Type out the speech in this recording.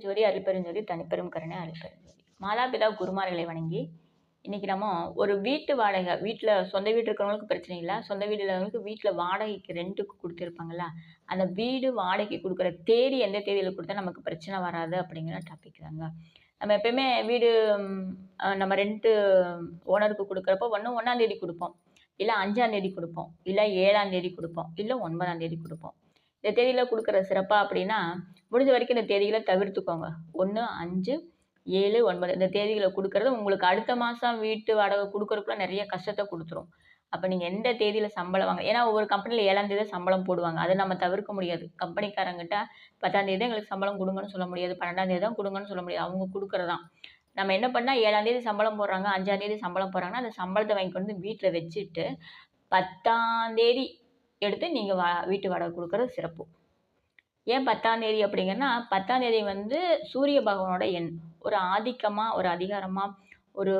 ஜோதி அருட்பெருஞ்சோதி தனிப்பெரும் கருணை அருட்பெருஞ்சோதி மாதாபிதா குருமார்களை வணங்கி இன்னைக்கு நம்ம ஒரு வீட்டு வாடகை வீட்டில் சொந்த வீடு இருக்கிறவங்களுக்கு பிரச்சனை இல்லை சொந்த வீடு இல்லாதவங்களுக்கு வீட்டில் வாடகைக்கு ரெண்ட்டுக்கு கொடுத்துருப்பாங்களா அந்த வீடு வாடகைக்கு கொடுக்குற தேதி எந்த தேதியில் கொடுத்தா நமக்கு பிரச்சனை வராது அப்படிங்கிற டாபிக் தாங்க. நம்ம எப்பயுமே வீடு நம்ம ரெண்ட்டு ஓனருக்கு கொடுக்குறப்போ ஒன்று ஒன்றாந்தேதி கொடுப்போம். இல்லை அஞ்சாந்தேதி கொடுப்போம். இல்லை ஏழாந்தேதி கொடுப்போம். இல்லை ஒன்பதாந்தேதி கொடுப்போம். இந்த தேதியில் கொடுக்குற சிறப்பாக அப்படின்னா முடிஞ்ச வரைக்கும் இந்த தேதிகளை தவிர்த்துக்கோங்க. ஒன்று அஞ்சு ஏழு ஒன்பது. இந்த தேதிகளை கொடுக்கறது உங்களுக்கு அடுத்த மாதம் வீட்டு வாடகை கொடுக்கறதுக்குள்ள நிறைய கஷ்டத்தை கொடுத்துரும். அப்போ நீங்கள் எந்த தேதியில் சம்பளம் வாங்க ஏன்னா ஒவ்வொரு கம்பெனியில் ஏழாம் தேதி சம்பளம் போடுவாங்க. அதை நம்ம தவிர்க்க முடியாது. கம்பெனிக்காரங்கிட்ட பத்தாம் தேதி எங்களுக்கு சம்பளம் கொடுங்கன்னு சொல்ல முடியாது. பன்னெண்டாம் தேதி தான் கொடுங்கன்னு சொல்ல முடியாது. அவங்க கொடுக்குறதான் நம்ம என்ன பண்ணால் ஏழாம் தேதி சம்பளம் போடுறாங்க அஞ்சாம் தேதி சம்பளம் போடுறாங்கன்னா அந்த சம்பளத்தை வாங்கி கொண்டு வீட்டில் வச்சுட்டு பத்தாம் தேதி எடுத்து நீங்கள் வா வீட்டு வாடகை கொடுக்கறது சிறப்பு. ஏன் பத்தாம் தேதி அப்படிங்கன்னா பத்தாம் தேதி வந்து சூரிய பகவானோட எண். ஒரு ஆதிக்கமாக ஒரு அதிகாரமாக ஒரு